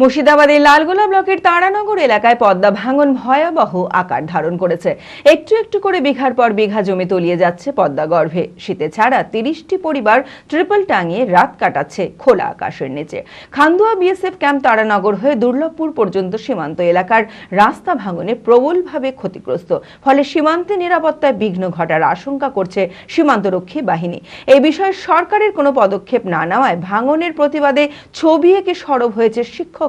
মুর্শিদাবাদের লালগোলা ব্লকের তারানগর এলাকায় পদ্মা ভাঙন ভয়াবহ আকার ধারণ করেছে। একটু একটু করে বিঘার পর বিঘা জমি তলিয়ে যাচ্ছে পদ্মা গর্ভে। শীতে ছাড়া তিরিশটি পরিবার ট্রিপল টাঙিয়ে রাত কাটাচ্ছে খোলা আকাশের নিচে। খান্দুয়া বিএসএফ ক্যাম্প তারানগর হয়ে দুর্লভপুর পর্যন্ত সীমান্ত এলাকার রাস্তা ভাঙনে প্রবলভাবে ক্ষতিগ্রস্ত। ফলে সীমান্তে নিরাপত্তায় বিঘ্ন ঘটার আশঙ্কা করছে সীমান্তরক্ষী বাহিনী। এই বিষয়ে সরকারের কোনো পদক্ষেপ না নেওয়ায় ভাঙনের প্রতিবাদে ছবি এঁকে সরব হয়েছে শিক্ষক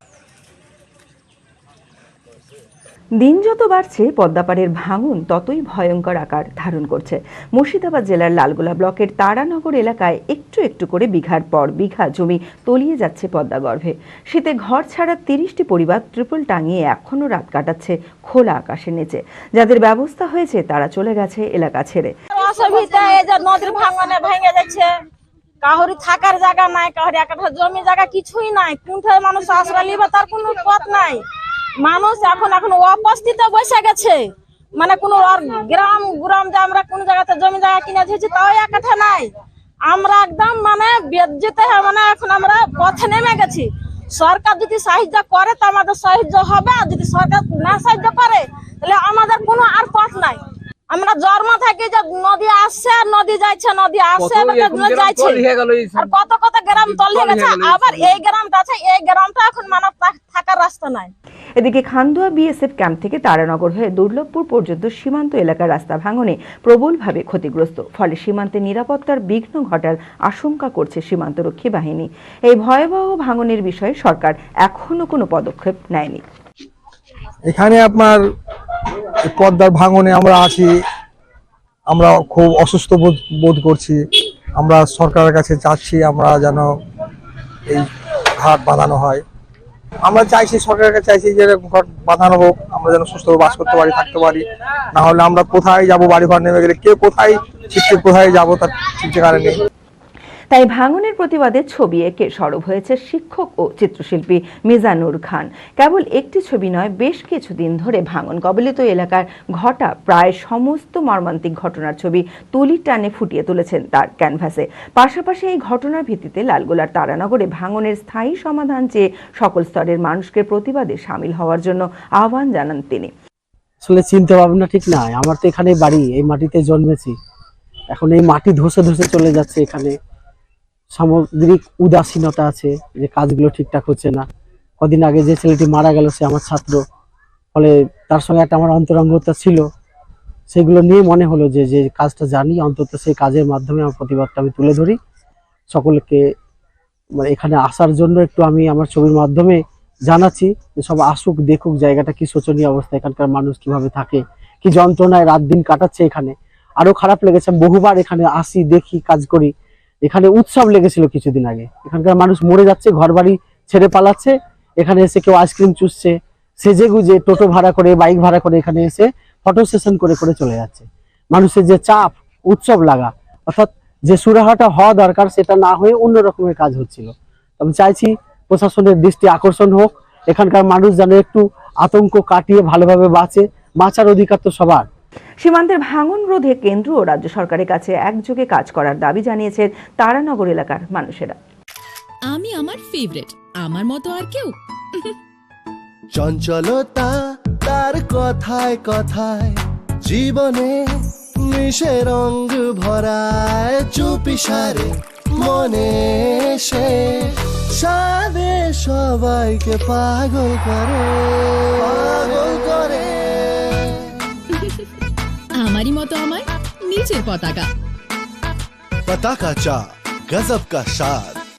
দিন যত বাড়ছে, পদ্মাপাড়ের ভাঙন ততই ভয়ঙ্কর আকার ধারণ করছে। মুর্শিদাবাদ জেলার লালগোলা ব্লকের তারানগর এলাকায় একটু একটু করে বিঘার পর বিঘা জমি তলিয়ে যাচ্ছে পদ্মা গর্ভে। শীতে ঘর ছাড়া তিরিশটি পরিবার ট্রিপল টাঙিয়ে এখনও রাত কাটাচ্ছে খোলা আকাশের নিচে। যাদের ব্যবস্থা হয়েছে, তারা চলে গেছে এলাকা ছেড়ে। নদীর ভাঙনে ভেঙে যাচ্ছে। কাহরি থাকার জায়গা নাই কাহরি একটা জমি জায়গা কিছুই নাই। কোনটা মানুষ আশ্রয় নিবে তার কোনো পথ নাই। মানুষ এখন এখন অপস্থিত বসে গেছে। মানে কোনো গ্রাম গ্রাম যে আমরা কোন জায়গাতে জমি জায়গা কিনে দিয়েছি, তাও এক কথা নাই। আমরা একদম মানে যেতে মানে এখন আমরা পথে নেমে গেছি। সরকার যদি সাহায্য করে, তো আমাদের সাহায্য হবে। আর যদি সরকার না সাহায্য করে, তাহলে আমাদের কোনো আর পথ নাই। আমরা জন্ম থাকি যে নদী আসছে আর নদী যাচ্ছে নদী আসছে আর নদী যাচ্ছে আর কত কত গ্রাম তলিয়ে গেছে। আবার এই গ্রামটা আছে এই গ্রামটা এখন মানব থাকার রাস্তা নাই। এদিকে খান্দুয়া বিএসএফ ক্যাম্প থেকে তারানগর হয়ে দুর্লভপুর পর্যন্ত সীমান্ত এলাকার রাস্তা ভাঙনে প্রবলভাবে ক্ষতিগ্রস্ত। ফলে সীমান্তে নিরাপত্তার বিঘ্ন ঘটার আশঙ্কা করছে সীমান্তরক্ষী বাহিনী। এই ভয়াবহ ভাঙনের বিষয়ে সরকার এখনও কোনো পদক্ষেপ নেয়নি। এখানে আপনার পদ্মার ভাঙনে আমরা আছি। আমরা খুব অসুস্থ বোধ বোধ করছি। আমরা সরকারের কাছে চাচ্ছি আমরা যেন এই ঘাট বাঁধানো হয়। আমরা চাইছি, সরকারের কাছে চাইছি যে ঘাট বাঁধানো হোক, আমরা যেন সুস্থভাবে বাস করতে পারি, থাকতে পারি। না হলে আমরা কোথায় যাব বাড়ি ঘর নেমে গেলে? কে কোথায় ঠিক কোথায় যাব, তার ঠিক ঠিকানা নেই। তাই ভাঙনের প্রতিবাদে ছবি এঁকে সরব হয়েছে শিক্ষক ও চিত্রশিল্পী মিজানুর খান। কেবল একটি ছবি নয়, বেশ কিছুদিন ধরে ভাঙন কবলিত এলাকার ঘটা প্রায় সমস্ত মর্মান্তিক ঘটনার ছবি তুলি টানে ফুটিয়ে তুলেছেন তার ক্যানভাসে। পাশাপাশি এই ঘটনার ভিত্তিতে লালগোলার তারানগরে ভাঙনের স্থায়ী সমাধান চেয়ে সকল স্তরের মানুষকে প্রতিবাদে সামিল হওয়ার জন্য আহ্বান জানান তিনি। আসলে চিন্তা ভাবনা ঠিক না আমার তো এখানে বাড়ি, এই মাটিতে জন্মেছি। এখন এই মাটি ধসে ধসে চলে যাচ্ছে এখানে। সামগ্রিক উদাসীনতা আছে যে কাজগুলো ঠিকঠাক হচ্ছে না। কদিন আগে যে ছেলেটি মারা গেল, সে আমার ছাত্র। ফলে তার সঙ্গে একটা আমার অন্তরঙ্গতা ছিল। সেগুলো নিয়ে মনে হলো যে যে কাজটা জানি, অন্তত সেই কাজের মাধ্যমে আমার প্রতিবাদটা আমি তুলে ধরি। সকলকে মানে এখানে আসার জন্য একটু আমি আমার ছবির মাধ্যমে জানাচ্ছি যে সব আসুক, দেখুক জায়গাটা কি শোচনীয় অবস্থা, এখানকার মানুষ কীভাবে থাকে, কি যন্ত্রণায় রাত দিন কাটাচ্ছে এখানে। আরও খারাপ লেগেছে বহুবার এখানে আসি, দেখি, কাজ করি। এখানে উৎসব লেগেছিল কিছুদিন আগে। এখানকার মানুষ মরে যাচ্ছে ঘর বাড়ি ছেড়ে পালাচ্ছে। এখানে এসে কেউ আইসক্রিম চুষছে, সেজে গুজে টোটো ভাড়া করে, বাইক ভাড়া করে এখানে এসে ফটো সেশন করে করে চলে যাচ্ছে। মানুষের যে চাপ, উৎসব লাগা, অর্থাৎ যে সুরাহাটা হওয়া দরকার, সেটা না হয়ে অন্য রকমের কাজ হচ্ছিল। আমি চাইছি প্রশাসনের দৃষ্টি আকর্ষণ হোক, এখানকার মানুষ যেন একটু আতঙ্ক কাটিয়ে ভালোভাবে বাঁচে। বাঁচার অধিকার তো সবার। সীমান্তের ভাঙন রোধে কেন্দ্র ও রাজ্য সরকারের কাছে একযোগে কাজ করার দাবি জানিয়েছেন তারানগর এলাকার মানুষেরা। আমি আমার ফেভারিট আমার মতো আর কেউ। চঞ্চলতা তার কথায় কথায় জীবনে মিশে রঙ ভরায় চুপি সারে মনে সে। সাদে সবাইকে পাগল করে পাগল করে। মতো আমায় নিচের পতাকা পতাকা চা গজব কা স্বাদ